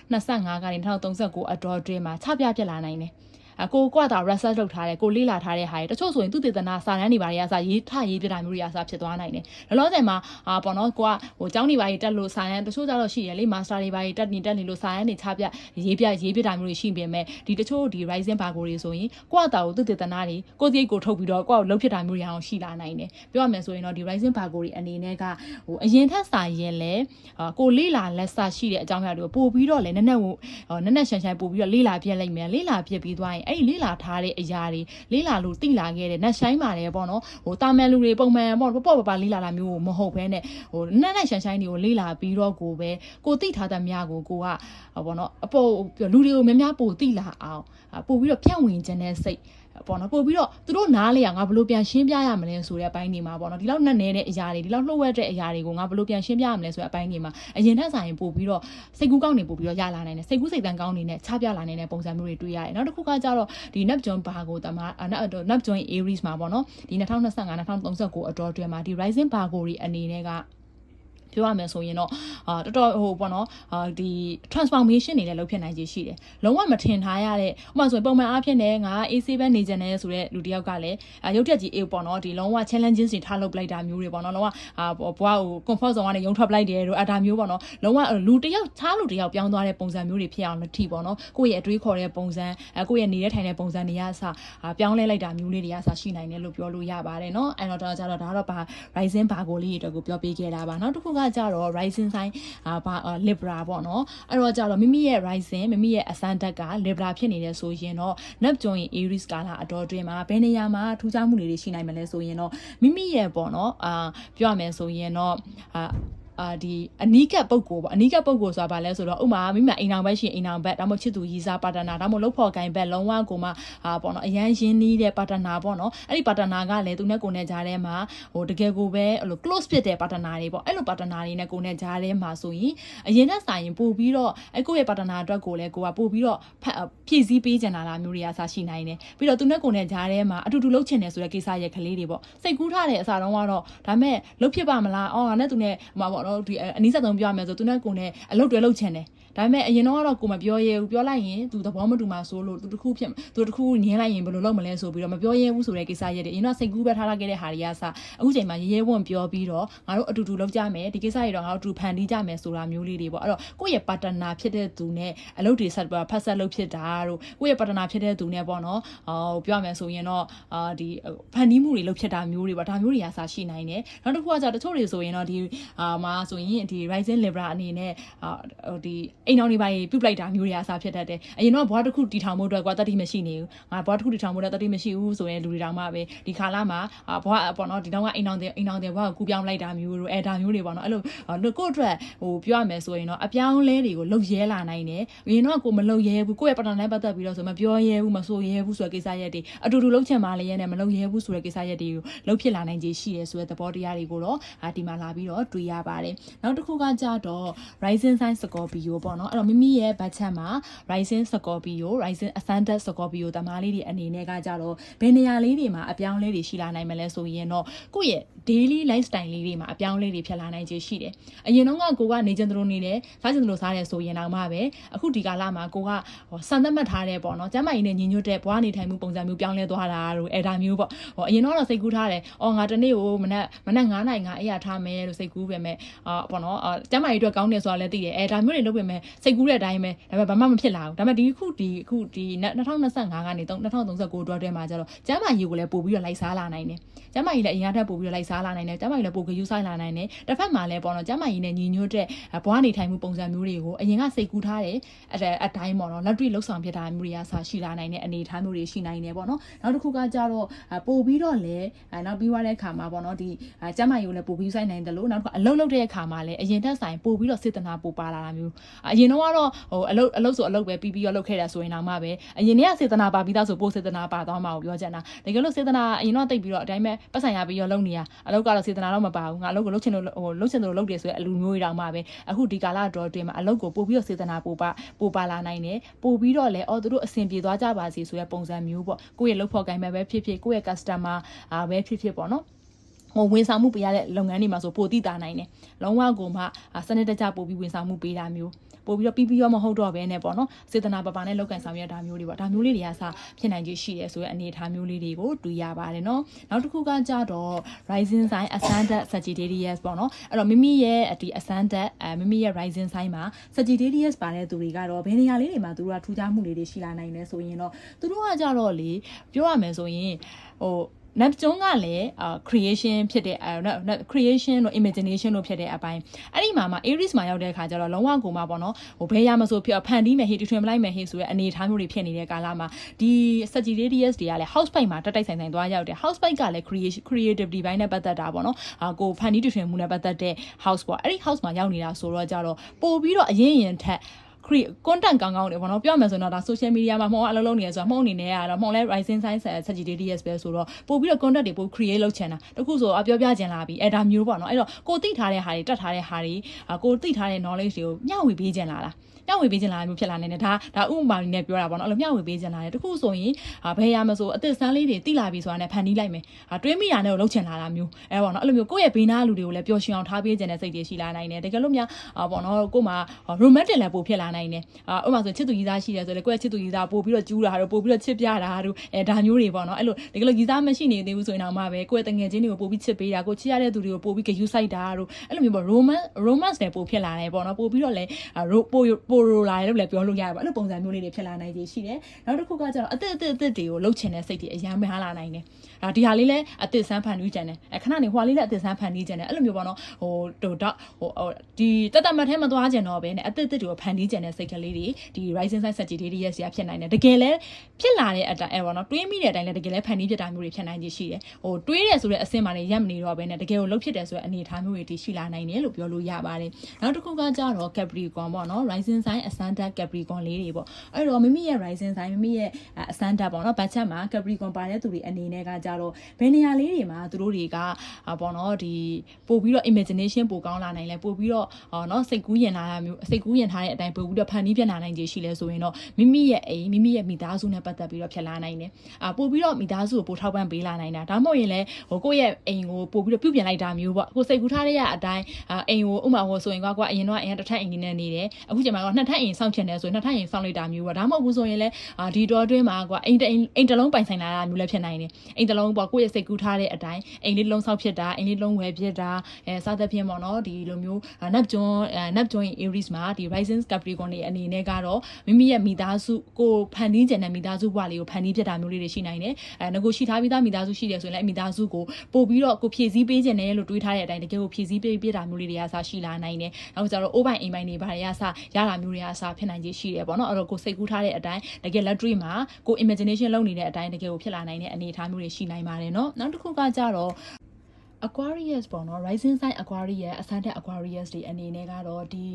2025ကနေ2039အ draw dream မှာချပြပြလာနိုင်တယ်အ ကိုကွာတာ research လုပ်ထားတယ်ကိုလေ့လာထားတဲ့ဟာတွေတချို့ဆိုရင်သူတည်တနာစာတန်းတွေပါတွေကစားရေးထရေးပြတာမျိုးတွေကစားဖြစ်သွားနိုင်တယ်လောလောဆယ်မှာအာပေါ့နော်ကိုကဟိုကျောင်းတွေပါတွေတက်လို့စာရန်တချို့ကြတော့ရှိရလေ master တွေပါတွေတက်နေတက်နေလို့စာရန်တွေချပြရေးပြရေးပြတာမျိုးတွေရှိပေမဲ့ဒီတချို့ဒီ rising bar ကိုတွေဆိုရင်ကိုကတာကိုသူတည်တနာတွေကိုစိတ်ကိုထုတ်ပြီးတော့ကိုကလှုပ်ဖြစ်တာမျိုးတွေအောင်ရှိလာနိုင်တယ်ပြောရမယ်ဆိုရင်တော့ဒီ rising bar ကိုတွေအနေနဲ့ကဟိုအရင်ထက်စာရင်လဲအာကိုလေ့လာလက်စာရှိတဲ့အကြောင်းအရာတွေကိုပို့ပြီးတော့လဲနက်နက်ဟိုနက်နက်ရှန်ရှန်ပို့ပြီးတော့လေ့လာပြက်လိုက်မယ်လေ့လာပြက်ပြီးသွားရင်အဲ့ဒီလေ့လာထားတဲ့အရာတွေလေ့လာလို့သိလာခဲ့တဲ့နက်ဆိုင်ပါတယ်ပေါ့နော်ဟိုတာမန်လူတွေပုံမှန်ပေါ့ပေါ့ပပလေ့လာတာမျိုးကိုမဟုတ်ဘဲနဲ့ဟိုနက်နက်ရှန်ဆိုင်တွေကိုလေ့လာပြီးတော့ကိုပဲကိုသိထားတဲ့များကိုကိုကပေါ့နော်အပေါ်လူတွေကိုများများပို့သိလာအောင်ပို့ပြီးတော့ဖြန့်ဝင်ခြင်းတဲ့စိတ် ပေါ့နော်ပို့ပြီးတော့သူတို့နားလေရငါဘလို့ပြန်ရှင်းပြရမလဲဆိုတဲ့အပိုင်းတွေမှာပေါ့နော်ဒီလောက်နဲ့နေတဲ့အရာတွေဒီလောက်လှုပ်ဝက်တဲ့အရာတွေကိုငါဘလို့ပြန်ရှင်းပြရမလဲဆိုတဲ့အပိုင်းတွေမှာအရင်ထက်ဆိုင်ပို့ပြီးတော့စိတ်ကူးကောင်းနေပို့ပြီးတော့ရလာနိုင်တယ်စိတ်ကူးစိတ်တန်ကောင်းနေနဲ့ချပြလာနိုင်တဲ့ပုံစံမျိုးတွေတွေ့ရတယ်နောက်တစ်ခုကကြတော့ဒီ Neptune ဘာကိုတမ Neptune Aries မှာပေါ့နော်ဒီ2025 2039အတော်အတွင်းမှာဒီ Rising Virgo တွေအနေနဲ့က ပြောရမယ်ဆိုရင်တော့အာတော်တော်ဟိုပေါ့နော်အာဒီ transformation တွေလည်းလုပ်ဖြစ်နိုင်ခြေရှိတယ်လုံးဝမထင်ထားရတဲ့ဥပမာဆိုရင်ပုံမှန်အားဖြင့်လည်းငါ AC ပဲနေကြတယ်ဆိုတော့လူတယောက်ကလည်းရုပ်တက်ကြီးအေးပေါ့နော်ဒီလုံးဝ challenges တွေထားလုပ်ပလိုက်တာမျိုးတွေပေါ့နော်လုံးဝအာဘွားကို comfort zone ကနေရုံထွက်ပလိုက်တယ်တို့အတာမျိုးပေါ့နော်လုံးဝလူတယောက်ခြားလူတယောက်ပြောင်းသွားတဲ့ပုံစံမျိုးတွေဖြစ်အောင်လက်ထိပေါ့နော်ကိုယ့်ရဲ့အတွေးခေါ်တဲ့ပုံစံအဲကိုယ့်ရဲ့နေတဲ့ထိုင်တဲ့ပုံစံတွေကစပြောင်းလဲလိုက်တာမျိုးလေးတွေကစရှိနိုင်တယ်လို့ပြောလို့ရပါတယ်နော်အဲ့တော့ကျတော့ဒါတော့ဗာ rising ဘာကိုလေးတွေအတွက်ကိုပြောပေးခဲ့တာပါနောက်တစ်ခုကကြတော့ rising sign အာဘာ libra ပေါ့နော်အဲ့တော့ကြတော့မိမိရဲ့ rising မိမိရဲ့အစမ်းတက်က libra ဖြစ်နေတယ်ဆိုရင်တော့ neptune ရဲ့ aries ကာလာအတော်အတွင်းမှာဘယ်နေရာမှာထူးခြားမှုတွေရှိနိုင်မလဲဆိုရင်တော့မိမိရဲ့ပေါ့နော်အာပြောရမယ်ဆိုရင်တော့အာ အာဒီအနီးကပ်ပုံကိုပေါ့အနီးကပ်ပုံကိုဆိုတာဗာလဲဆိုတော့ဥမာမိမအိမ်အောင်ဘက်ရှင်အိမ်အောင်ဘက်ဒါမှမဟုတ်ချစ်သူရီစားပါတနာဒါမှမဟုတ်လုပ်ဖော်ကိုင်ဘက်လုံးဝကိုမှအာပေါ့နော်အရန်ရင်းနှီးတဲ့ပါတနာပေါ့နော်အဲ့ဒီပါတနာကလည်းသူနဲ့ကိုနဲ့ကြားထဲမှာဟိုတကယ်ကိုပဲအဲ့လို close ဖြစ်တဲ့ပါတနာတွေပေါ့အဲ့လိုပါတနာတွေနဲ့ကိုနဲ့ကြားထဲမှာဆိုရင်အရင်ကဆိုင်ရင်ပို့ပြီးတော့အဲ့ကိုရဲ့ပါတနာအတွက်ကိုလည်းကိုကပို့ပြီးတော့ဖြည့်ဆည်းပေးကြတာလားမျိုးတွေကဆရှိနိုင်တယ်ပြီးတော့သူနဲ့ကိုနဲ့ကြားထဲမှာအတူတူလှုပ်ချင်တယ်ဆိုတဲ့ကိစ္စရဲ့ကလေးတွေပေါ့စိတ်ကူးထားတဲ့အစားတော့ကတော့ဒါမဲ့လှုပ်ဖြစ်ပါမလားအော်ငါနဲ့သူနဲ့ဟိုမှာပေါ့နော်ဒီအနည်းဆက်ဆုံးပြောရမယ်ဆိုသူနဲ့ကိုနဲ့အလုပ်တွေလုပ်ချင်တယ် ဒါပေမဲ့အရင်တော့ကတော့ကိုမပြောရဲဘူးပြောလိုက်ရင်သူသဘောမတူမှဆိုလို့သူတခုဖြစ်သူတခုညင်းလိုက်ရင်ဘယ်လိုလုပ်မလဲဆိုပြီးတော့မပြောရဲဘူးဆိုတဲ့ကိစ္စရက်တွေအရင်တော့စိတ်ကူးပဲထားထားခဲ့တဲ့ဟာတွေကစအခုချိန်မှာရဲရဲဝံ့ပြောပြီးတော့ငါတို့အတူတူလုပ်ကြမယ်ဒီကိစ္စတွေတော့ငါတို့အတူဖန်တီးကြမယ်ဆိုတာမျိုးလေးတွေပေါ့အဲ့တော့ကိုယ့်ရဲ့ပါတနာဖြစ်တဲ့သူနဲ့အလုပ်တွေဆက်ပြီးဖတ်ဆက်လုပ်ဖြစ်တာတို့ကိုယ့်ရဲ့ပါတနာဖြစ်တဲ့သူနဲ့ပေါ့နော်ဟိုပြောရမယ်ဆိုရင်တော့အာဒီဖန်တီးမှုတွေလုပ်ဖြစ်တာမျိုးတွေပေါ့ဒါမျိုးတွေကစရှိနိုင်တယ်နောက်တစ်ခုကကြတချို့တွေဆိုရင်တော့ဒီအာမှာဆိုရင်ဒီ rising libra အနေနဲ့အာဒီအိမ်တော်တွေပါပြုတ်လိုက်တာမျိုးတွေအစားဖြစ်တတ်တယ်အရင်တော့ဘွားတစ်ခုတီထောင်မှုအတွက်ကွာတတိမရှိနေဘူးငါဘွားတစ်ခုတီထောင်မှုအတွက်တတိမရှိဘူးဆိုရင်လူတွေတောင်မှပဲဒီခါလာမှာဘွားပေါ့နော်ဒီတော့ကအိမ်တော်တွေအိမ်တော်တွေဘွားကိုကူပြောင်းလိုက်တာမျိုးတို့အဲဒါမျိုးတွေပေါ့နော်အဲ့လိုကိုယ့်အတွက်ဟိုပြောရမယ်ဆိုရင်တော့အပြောင်းလဲတွေကိုလှုပ်ရဲလာနိုင်တယ်အရင်တော့ကိုမလှုပ်ရဲဘူးကိုယ့်ရဲ့ပထမနဲ့ပတ်သက်ပြီးတော့ဆိုမပြောရဲဘူးမဆိုရဲဘူးဆိုတဲ့ကိစ္စရက်တွေအတူတူလှုပ်ချင်ပါလေရဲနဲ့မလှုပ်ရဲဘူးဆိုတဲ့ကိစ္စရက်တွေကိုလှုပ်ဖြစ်လာနိုင်ခြေရှိတယ်ဆိုတဲ့သဘောတရားတွေကိုတော့ဒီမှာလာပြီးတော့တွေ့ရပါတယ်နောက်တစ်ခုကကြတော့ rising sign Scorpio ပေါ့နော်အဲ့တော့မိမိရဲ့ budget မှာ rising Scorpio rising ascendant Scorpio တမားလေးတွေအနေနဲ့ကကြတော့ဘယ်နေရာလေးတွေမှာအပြောင်းလဲတွေရှိလာနိုင်မလဲဆိုရင်တော့ကိုယ့်ရဲ့ daily lifestyle လေးတွေမှာအပြောင်းလဲတွေဖြစ်လာနိုင်ခြေရှိတယ်။အရင်တော့ကကိုကနေကျင်သလိုနေတယ်စားကျင်သလိုစားတယ်ဆိုရင်တော့မှပဲအခုဒီကာလမှာကိုကစံသတ်မှတ်ထားတဲ့ပေါ့နော်။ကျမ်းမာရေးနဲ့ညီညွတ်တဲ့ဘဝနေထိုင်မှုပုံစံမျိုးပြောင်းလဲသွားတာတို့အဲ့ဒါမျိုးပေါ့။ဟောအရင်တော့စိတ်ကူးထားတယ်။အော်ငါတနေ့ကိုမနက်မနက်9နိုင်ငါအေးရထားမယ်လို့စိတ်ကူးပဲမဲ့အာပေါ့နော်။ကျမ်းမာရေးအတွက်ကောင်းတယ်ဆိုတာလည်းသိတယ်။အဲဒါမျိုးတွေလုပ်ပေမဲ့စိတ်ကူးတဲ့အတိုင်းပဲဒါပေမဲ့ဘာမှမဖြစ်လာဘူး။ဒါပေမဲ့ဒီခုဒီခုဒီ2025ကနေ2039အတွက်တည်းမှာကျတော့ကျမ်းမာရေးကိုလည်းပို့ပြီးတော့လိုက်စားလာနိုင်တယ်။ကျမ်းမာရေးလည်းအရင်ကထက်ပို့ပြီးတော့လိုက်စားလာနိုင်တယ်။ကျမ်းမာရေးလည်းပို့ဂယူဆိုင်လာနိုင်တယ်။တစ်ဖက်မှာလည်းပေါ့နော်ကျမ်းမာရေးနဲ့ညီညွတ်တဲ့ဘွားနေထိုင်မှုပုံစံမျိုးတွေကိုအရင်ကစိတ်ကူးထားတယ်။အဲ့အတိုင်းပေါ့နော်လက်တွေ့လှုပ်ဆောင်ပြတာမျိုးတွေကဆာရှိလာနိုင်တဲ့အနေအထားမျိုးတွေရှိနိုင်တယ်ပေါ့နော်။နောက်တစ်ခုကကြတော့ပို့ပြီးတော့လည်းနောက်ပြီးသွားတဲ့အခါမှာပေါ့နော်ဒီကျမ်းမာရေးကိုလည်းပို့ပြီးဆိုင်နိုင်တယ်လို့နောက်တစ်ခါအလုပ်လုပ်တဲ့အခါမှာလည်းအရင်တက်ဆိုင်ပို့ပြီးတော့စေတနာပို့ပါလာတာမျိုးအရင်တော့ကတော့ဟိုအလုပ်အလုပ်ဆိုအလုပ်ပဲပြီးပြီးတော့လုပ်ခဲ့တာဆိုရင်တော့မှပဲအရင်ကစေတနာပါပြီးသားဆိုပို့စေတနာပါသွားမှာကိုပြောချင်တာတကယ်လို့စေတနာအရင်တော့တိတ်ပြီးတော့အတိုင်းပဲပတ်ဆိုင်ရပြီးတော့လုပ်နေရအလုပ်ကတော့စေတနာတော့မပါဘူးငါအလုပ်ကိုလုပ်ချင်လို့ဟိုလုပ်ချင်လို့လုပ်တယ်ဆိုရင်အလူမျိုးတွေတောင်မှပဲအခုဒီကာလတော့တွင်မှာအလုပ်ကိုပို့ပြီးတော့စေတနာပို့ပါပို့ပါလာနိုင်တယ်ပို့ပြီးတော့လည်းအော်သူတို့အဆင်ပြေသွားကြပါစေဆိုတဲ့ပုံစံမျိုးပေါ့ကိုယ့်ရဲ့လုပ်ဖို့ကိုင်မဲ့ပဲဖြစ်ဖြစ်ကိုယ့်ရဲ့ customer အာပဲဖြစ်ဖြစ်ပေါ့နော်ဟိုဝန်ဆောင်မှုပေးရတဲ့လုပ်ငန်းတွေမှာဆိုပိုတိတာနိုင်တယ်လုံးဝကိုမှအာစနစ်တကျပို့ပြီးဝန်ဆောင်မှုပေးတာမျိုး ပို့ပြီးတော့ပြီးပြီးတော့မဟုတ်တော့ဘဲနဲ့ပေါ့နော်စေတနာပပနဲ့လောက်ကန်ဆောင်ရတာမျိုးတွေပေါ့ဒါမျိုးလေးတွေကစဖြစ်နိုင်ခြေရှိတယ်ဆိုတဲ့အနေအထားမျိုးလေးတွေကိုတွေ့ရပါတယ်နော်နောက်တစ်ခုကကြတော့ rising sign ascendant sagittarius ပေါ့နော်အဲ့တော့မိမိရဲ့ဒီ ascendant အဲမိမိရဲ့ rising sign မှာ sagittarius ပါတဲ့သူတွေကတော့ဘယ်နေရာလေးတွေမှာသူတို့ကထူးခြားမှုလေးတွေရှိလာနိုင်လဲဆိုရင်တော့သူတို့ကကြတော့လေပြောရမယ်ဆိုရင်ဟို Neptune ကလည်းအာ creation ဖြစ်တဲ့အာ creation တို့ imagination တို့ဖြစ်တဲ့အပိုင်းအဲ့ဒီမှာမှာ Aries မှာရောက်တဲ့အခါကျတော့လုံးဝကိုမှပေါ့နော်ဟိုဘယ်ရမဆိုဖြစ်ဖန်တီးမယ်ဟေ့ထွင်ပလိုက်မယ်ဟေ့ဆိုရအနေအထားမျိုးတွေဖြစ်နေတဲ့ကာလမှာဒီ Sagittarius တွေကလည်း house bite မှာတက်တိုက်ဆိုင်ဆိုင်သွားရောက်တယ် house bite ကလည်း creation creativity ဘိုင်းနဲ့ပတ်သက်တာပေါ့နော်အာကိုဖန်တီးထွင်မှုနဲ့ပတ်သက်တဲ့ house ပေါ့အဲ့ဒီ house မှာရောက်နေတာဆိုတော့ကြတော့ပို့ပြီးတော့အရင်ရင်ထက် create content ကောင်းကောင်းတွေပေါ့နော်ပြောမယ်ဆိုတော့ဒါ social media မှာမှောအလုံးလုံးနေရဆိုတော့မှောအနေနဲ့ကတော့မှောလဲ rising sign sagittarius ပဲဆိုတော့ပို့ပြီးတော့ content တွေပို့ create လုပ်ချင်တာတခုဆိုအပြောပြချင်လာပြီအဲ့ဒါမျိုးပေါ့နော်အဲ့တော့ကိုသိထားတဲ့ဟာတွေတတ်ထားတဲ့ဟာတွေကိုသိထားတဲ့ knowledge တွေကိုမျှဝေပေးချင်လာလား မျှဝေပေးချင်လာမျိုးဖြစ်လာနေတယ်ဒါဒါဥပမာလေးနဲ့ပြောတာပေါ့နော်အဲ့လိုမျှဝေပေးချင်လာတယ်တခုဆိုရင်ဘယ်ရမဆိုအသစ်စမ်းလေးတွေတိလာပြီဆိုတာနဲ့ဖန်တီးလိုက်မယ်တွေးမိတာနဲ့ကိုလှုပ်ချင်လာတာမျိုးအဲပေါ့နော်အဲ့လိုမျိုးကိုယ့်ရဲ့ဘေးနားလူတွေကိုလည်းပျော်ရွှင်အောင်ထားပေးချင်တဲ့စိတ်တွေရှိလာနိုင်တယ်တကယ်လို့များပေါ့နော်ကို့မှာ romantic လည်းပို့ဖြစ်လာနိုင်တယ်အာဥပမာဆိုချစ်သူကြီးသားရှိတယ်ဆိုလေကိုယ့်ရဲ့ချစ်သူကြီးသားပို့ပြီးတော့ကျူးတာတို့ပို့ပြီးတော့ချစ်ပြတာတို့အဲဒါမျိုးတွေပေါ့နော်အဲ့လိုတကယ်လို့ကြီးသားမရှိနေသေးဘူးဆိုရင်တော့မှပဲကိုယ့်ရဲ့တငယ်ချင်းတွေကိုပို့ပြီးချစ်ပေးတာကိုချစ်ရတဲ့သူတွေကိုပို့ပြီးဂယူဆိုင်တာတို့အဲ့လိုမျိုးပေါ့ romance romance တွေပို့ဖြစ်လာတယ်ပေါ့နော်ပို့ပြီးတော့လည်းပို့ပို့ရိုလာတယ်လို့လည်းပြောလို့ရတယ်ပေါ့အဲ့လိုပုံစံမျိုးလေးတွေဖြစ်လာနိုင်ခြေရှိတယ်နောက်တစ်ခုကကျတော့အသစ်အသစ်အသစ်တွေကိုလှုပ်ချင်တဲ့စိတ်တွေအများများလာနိုင်တယ် ဒါဒီဟာလေးလည်းအသစ်ဆန်းဖန်တီးကြတယ်အဲခဏနေဟွာလေးလည်းအသစ်ဆန်းဖန်တီးကြတယ်အဲ့လိုမျိုးပေါ့နော်ဟိုဟိုတော့ဟိုဒီတက်တက်မတ်ထဲမသွားကြတော့ပဲနဲ့အသစ်အသစ်တွေကိုဖန်တီးကြတဲ့စိတ်ကလေးတွေဒီ rising sign sagittarius ရာဖြစ်နိုင်တယ်တကယ်လည်းဖြစ်လာတဲ့အတိုင်းအဲပေါ့နော်တွေးမိတဲ့အတိုင်းလည်းတကယ်လည်းဖန်တီးဖြစ်တာမျိုးတွေဖြစ်နိုင်ခြေရှိတယ်ဟိုတွေးတယ်ဆိုတဲ့အဆင့်မှာနေရပ်မနေတော့ပဲနဲ့တကယ်ကိုလှုပ်ဖြစ်တယ်ဆိုတဲ့အနေအထားမျိုးတွေတရှိလာနိုင်တယ်လို့ပြောလို့ရပါတယ်နောက်တစ်ခုကကြတော့ capricorn ပေါ့နော် rising sign ascendant capricorn လေးတွေပေါ့အဲ့တော့မိမိရဲ့ rising sign မိမိရဲ့ ascendant ပေါ့နော်ဘတ်ချက်မှာ capricorn ပါတဲ့သူတွေအနေနဲ့ကကြတော့ဘယ်နေရာလေးတွေမှာသူတို့တွေကပေါ့နော်ဒီပို့ပြီးတော့ imagination ပိုကောင်းလာနိုင်လဲပို့ပြီးတော့နော်စိတ်ကူးယဉ်လာတာမျိုးစိတ်ကူးယဉ်ထားတဲ့အတိုင်းပို့ပြီးတော့ဖန်တီးပြလာနိုင်ခြေရှိလဲဆိုရင်တော့မိမိရဲ့အိမ်မိမိရဲ့မိသားစုနဲ့ပတ်သက်ပြီးတော့ဖြစ်လာနိုင်တယ်အာပို့ပြီးတော့မိသားစုကိုပို့ထောက်ပံ့ပေးလာနိုင်တာဒါမှမဟုတ်ရင်လဲဟိုကိုယ့်ရဲ့အိမ်ကိုပို့ပြီးတော့ပြုပြင်လိုက်တာမျိုးပေါ့ကိုစိတ်ကူးထားတဲ့အတိုင်းအိမ်ကိုဥမာဟိုဆိုရင်ကွာကွာအရင်တော့အရင်တစ်ထပ်အိမ်ကြီးနဲ့နေတယ်အခုကျမှတော့နှစ်ထပ်အိမ်စောင့်ချင်တယ်ဆိုရင်နှစ်ထပ်အိမ်စောင့်လိုက်တာမျိုးပေါ့ဒါမှမဟုတ်ဘူးဆိုရင်လဲဒီတော့အတွင်းမှာကွာအိမ်တအိမ်အိမ်တလုံးပိုင်ဆိုင်လာတာမျိုးလည်းဖြစ်နိုင်တယ်အိမ်တလုံးလုံးပေါ့ကိုယ့်ရဲ့စိတ်ကူးထားတဲ့အတိုင်းအိမ်လေးလုံးဆောက်ဖြစ်တာအိမ်လေးလုံးဝယ်ဖြစ်တာအဲစသဖြင့်ပေါ့နော်ဒီလိုမျိုးနပ်ကျွန်းနပ်ကျွန်း Aries မှာဒီ Rising Capricorn တွေအနေနဲ့ကတော့မိမိရဲ့မိသားစုကိုဖန်တီးကျင်တဲ့မိသားစုဘဝလေးကိုဖန်တီးဖြစ်တာမျိုးလေးတွေရှိနိုင်တယ်အဲငကိုရှိထားပြီးသားမိသားစုရှိတယ်ဆိုရင်လည်းမိသားစုကိုပို့ပြီးတော့ကိုဖြည့်ဆည်းပေးခြင်းနဲ့လို့တွေးထားတဲ့အတိုင်းတကယ်ကိုဖြည့်ဆည်းပေးပြတာမျိုးလေးတွေကဆရှိလာနိုင်တယ်နောက်ကျတော့အိုးပိုင်အိမ်ပိုင်တွေဘာတွေကဆရတာမျိုးတွေကဆဖြစ်နိုင်ခြေရှိတယ်ပေါ့နော်အဲ့တော့ကိုစိတ်ကူးထားတဲ့အတိုင်းတကယ်လက်တွေ့မှာကို imagination လုပ်နေတဲ့အတိုင်းတကယ်ကိုဖြစ်လာနိုင်တဲ့အနေအထားမျိုးတွေရှိနိုင်ပါတယ်เนาะနောက်တစ်ခုကကြတော့ Aquarius ပေါ့နော် rising sign Aquarius ascendant Aquarius တွေအနေနဲ့ကတော့ဒီ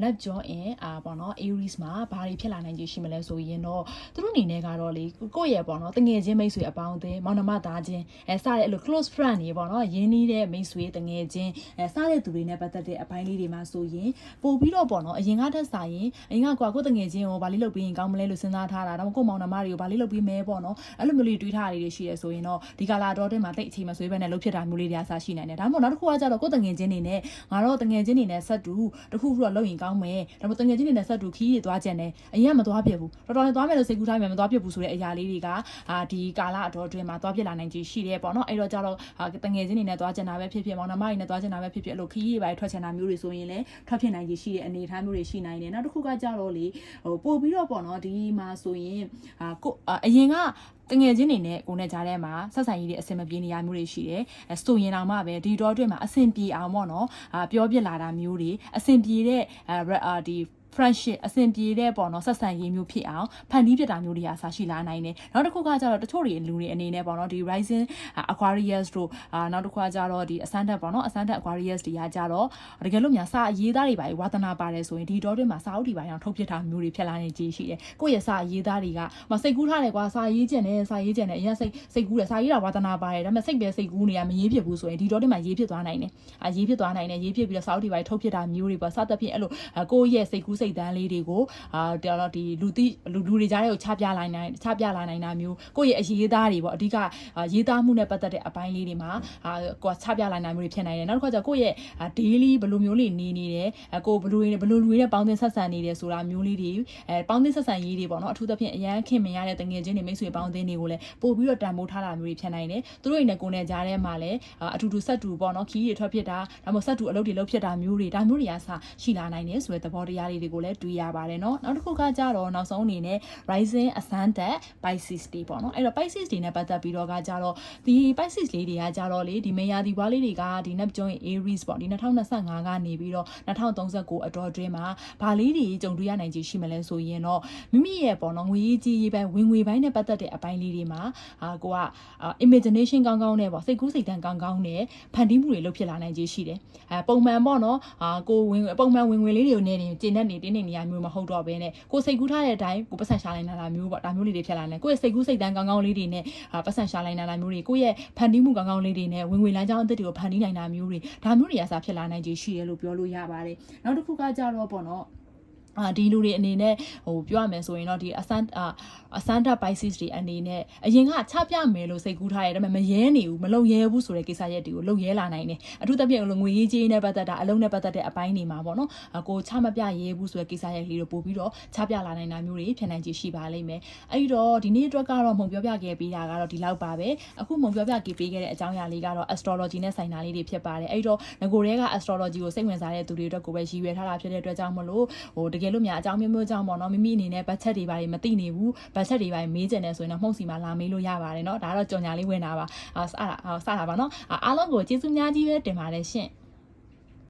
Left John in အာပေါ့နော် Aries မှာဘာတွေဖြစ်လာနိုင်ခြေရှိမလဲဆိုရင်တော့သူတို့အနေနဲ့ကတော့လေကိုယ့်ရဲ့ပေါ့နော်တငယ်ချင်းမိတ်ဆွေအပေါင်းအသင်းမောင်နှမသားချင်းအဲစတဲ့အဲ့လို close friend တွေပေါ့နော်ရင်းနှီးတဲ့မိတ်ဆွေတငယ်ချင်းအဲစတဲ့သူတွေနဲ့ပတ်သက်တဲ့အပိုင်းလေးတွေမှာဆိုရင်ပို့ပြီးတော့ပေါ့နော်အရင်ကတည်းကရင်အရင်ကကွာကိုယ်တငယ်ချင်းကိုဘာလေးလုပ်ပြီးရင်ကောင်းမလဲလို့စဉ်းစားထားတာဒါမှမဟုတ်ကိုယ်မောင်နှမတွေကိုဘာလေးလုပ်ပြီးမဲပေါ့နော်အဲ့လိုမျိုးလေးတွေးထားတာတွေရှိရဆိုရင်တော့ဒီကာလာတော်တဲ့မှာတိတ်အချိန်မဆွေးပဲနဲ့လှုပ်ဖြစ်တာမျိုးလေးတွေအစားရှိနိုင်တယ်ဒါမှမဟုတ်နောက်တစ်ခုကကြတော့ကိုယ်တငယ်ချင်းတွေနဲ့ငါတော့တငယ်ချင်းတွေနဲ့ဆက်တူတခုခုတော့လုပ်ရင်ကောင်းမယ်ဒါပေမဲ့တငယ်ချင်းတွေနဲ့ဆက်တူခီးတွေသွားကြတယ်အရင်ကမသွားပြဘူးတော်တော်လေးသွားမယ်လို့စိတ်ကူးထားမယ်မသွားပြဘူးဆိုတဲ့အရာလေးတွေကအာဒီကာလအတော်အတွင်းမှာသွားပြလာနိုင်ခြေရှိတယ်ပေါ့နော်အဲ့တော့ကြတော့တငယ်ချင်းတွေနဲ့သွားကြတာပဲဖြစ်ဖြစ်မောင်နှမတွေနဲ့သွားကြတာပဲဖြစ်ဖြစ်အဲ့လိုခီးတွေပဲထွက်ချင်တာမျိုးတွေဆိုရင်လည်းထွက်ဖြစ်နိုင်ခြေရှိတဲ့အနေအထားမျိုးတွေရှိနိုင်တယ်နောက်တစ်ခုကကြတော့လေဟိုပို့ပြီးတော့ပေါ့နော်ဒီမှာဆိုရင်အာကိုအရင်ကတငယ်ချင်းတွေနဲ့ကိုနဲ့ကြားထဲမှာဆက်ဆံရေးတွေအဆင်မပြေနေရမျိုးတွေရှိတယ်အဲဆိုရင်တော့မှပဲဒီတော့အတွင်းမှာအဆင်ပြေအောင်ပေါ့နော်အာပြောပြလာတာမျိုးတွေအဆင်ပြေတဲ့အာဒီ friendship အဆင်ပြေတဲ့ပေါ့နော်ဆက်ဆံရေးမျိုးဖြစ်အောင်ဖန်တီးပြတာမျိုးတွေအစားရှိလာနိုင်တယ်နောက်တစ်ခုကကြတော့တချို့တွေလူတွေအနေနဲ့ပေါ့နော်ဒီ rising aquarius တို့အာနောက်တစ်ခုကကြတော့ဒီ ascendant ပေါ့နော် ascendant aquarius တွေကကြတော့တကယ်လို့များစာအရေးသားတွေပါဝါသနာပါတယ်ဆိုရင်ဒီတော့တွေမှာစာအုပ်တွေပါအောင်ထုတ်ပြထားမျိုးတွေဖြစ်လာနေကြရှိတယ်ကိုယ့်ရဲ့စာအရေးသားတွေကမစိတ်ကူးထားတယ်ကွာစာရေးကျင်တယ်စာရေးကျင်တယ်အရင်စိတ်စိတ်ကူးတယ်စာရေးတာဝါသနာပါတယ်ဒါပေမဲ့စိတ်ပဲစိတ်ကူးနေရမရေးဖြစ်ဘူးဆိုရင်ဒီတော့တွေမှာရေးဖြစ်သွားနိုင်တယ်အာရေးဖြစ်သွားနိုင်တယ်ရေးဖြစ်ပြီးတော့စာအုပ်တွေပါထုတ်ပြတာမျိုးတွေပေါ့စသဖြင့်အဲ့လိုကိုယ့်ရဲ့စိတ်ကူးစိတ်တန်းလေးတွေကိုအာတော်ဒီလူတိလူလူတွေကြားထဲကိုချပြလိုက်နိုင်ချပြလာနိုင်တာမျိုးကိုယ့်ရဲ့အရေးသားတွေပေါ့အဓိကအာရေးသားမှုနဲ့ပတ်သက်တဲ့အပိုင်းလေးတွေမှာအာကိုယ်ချပြလိုက်နိုင်မှုတွေဖြစ်နိုင်တယ်နောက်တစ်ခါကျကိုယ့်ရဲ့အာ daily ဘယ်လိုမျိုးလေးနေနေတယ်အကိုဘယ်လိုဘယ်လိုလူတွေနဲ့ပေါင်းသင်းဆက်ဆံနေတယ်ဆိုတာမျိုးလေးတွေအဲပေါင်းသင်းဆက်ဆံရေးတွေပေါ့နော်အထူးသဖြင့်အရန်ခင်မင်ရတဲ့တငယ်ချင်းတွေမိတ်ဆွေပေါင်းသင်းတွေကိုလည်းပို့ပြီးတော့တန်ဖိုးထားတာမျိုးတွေဖြစ်နိုင်တယ်သူတို့တွေနဲ့ကိုယ်နဲ့ကြားထဲမှာလည်းအာအထူးထူဆက်တူပေါ့နော်ခီးတွေထွက်ဖြစ်တာဒါမှမဟုတ်ဆက်တူအလုပ်တွေလုပ်ဖြစ်တာမျိုးတွေဒါမျိုးတွေကစရှိလာနိုင်တယ်ဆိုတဲ့သဘောတရားလေးတွေကိုလည်းတွေ့ရပါတယ်နော်နောက်တစ်ခုကကြတော့နောက်ဆုံးအနေနဲ့ rising အစမ်းတက် Pisces တွေပေါ့နော်အဲ့တော့ Pisces တွေနဲ့ပတ်သက်ပြီးတော့ကကြတော့ဒီ Pisces လေးတွေကကြတော့လေဒီမေယာဒီဘွားလေးတွေကဒီ Neptune Aries ပေါ့ဒီ2025ကနေပြီးတော့2039အတော်အတွင်းမှာဘာလေးတွေကြုံတွေ့ရနိုင်ခြေရှိမလဲဆိုရင်တော့မိမိရဲ့ပေါ့နော်ငွေရေးကြီးရေးပိုင်းဝင်ငွေပိုင်းနဲ့ပတ်သက်တဲ့အပိုင်းလေးတွေမှာအာကိုကအာ imagination ကောင်းကောင်းနဲ့ပေါ့စိတ်ကူးစိတ်တန်းကောင်းကောင်းနဲ့ဖန်တီးမှုတွေလုပ်ဖြစ်လာနိုင်ခြေရှိတယ်အဲပုံမှန်ပေါ့နော်အာကိုဝင်ပုံမှန်ဝင်ငွေလေးတွေကိုနေနေကျင်းနေနေတင်းနေနေရမျိုးမဟုတ်တော့ဘဲနဲ့ကိုစိတ်ကူးထားတဲ့အတိုင်းကိုပတ်စံရှာလိုက်တာမျိုးပေါ့ဒါမျိုးလေးတွေဖြစ်လာတယ်ကိုယ့်ရဲ့စိတ်ကူးစိတ်တန်းကောင်းကောင်းလေးတွေနဲ့အာပတ်စံရှာလိုက်တာမျိုးတွေကိုယ့်ရဲ့ဖန်တီးမှုကောင်းကောင်းလေးတွေနဲ့ဝင်ငွေလမ်းကြောင်းအသစ်တွေကိုဖန်တီးနိုင်တာမျိုးတွေဒါမျိုးတွေအစားဖြစ်လာနိုင်ခြေရှိတယ်လို့ပြောလို့ရပါတယ်နောက်တစ်ခုကကြတော့ပေါ့နော် အာဒီလူတွေအနေနဲ့ဟိုပြောရမယ်ဆိုရင်တော့ဒီအစမ်းအာအစမ်းတက် Pisces တွေအနေနဲ့အရင်ကချပြမယ်လို့စိတ်ကူးထားရတယ်ဒါပေမဲ့မရဲနေဘူးမလုံရဲဘူးဆိုတဲ့ကိစ္စရက်တွေကိုလုံရဲလာနိုင်တယ်အထူးသဖြင့်ငွေရေးကြေးနဲ့ပတ်သက်တာအလုံးနဲ့ပတ်သက်တဲ့အပိုင်းတွေမှာပေါ့နော်အကိုချမပြရဲဘူးဆိုတဲ့ကိစ္စရက်လေးတွေပို့ပြီးတော့ချပြလာနိုင်တာမျိုးတွေဖြစ်နိုင်ခြေရှိပါလိမ့်မယ်အဲ့ဒီတော့ဒီနေ့အတွက်ကတော့မှုံပြောပြခဲ့ပေးတာကတော့ဒီလောက်ပါပဲအခုမှုံပြောပြခဲ့ပေးခဲ့တဲ့အကြောင်းအရာလေးကတော့ astrology နဲ့ဆိုင်တာလေးတွေဖြစ်ပါတယ်အဲ့ဒီတော့ငကိုတွေက astrology ကိုစိတ်ဝင်စားတဲ့သူတွေအတွက်ကိုပဲရည်ရွယ်ထားတာဖြစ်တဲ့အတွက်ကြောင့်မလို့ဟိုတကယ်လို့များအကြောင်းမျိုးမျိုးကြောင့်ပေါ့နော်မိမိအနေနဲ့ budget တွေပါမသိနေဘူး budget တွေပါမေးချင်တယ်ဆိုရင်တော့မှုံစီမှာလာမေးလို့ရပါတယ်เนาะဒါတော့ကြော်ညာလေးဝင်တာပါအာစတာစတာပါเนาะအားလုံးကိုကျေးဇူးများကြီးပဲတင်ပါတယ်ရှင်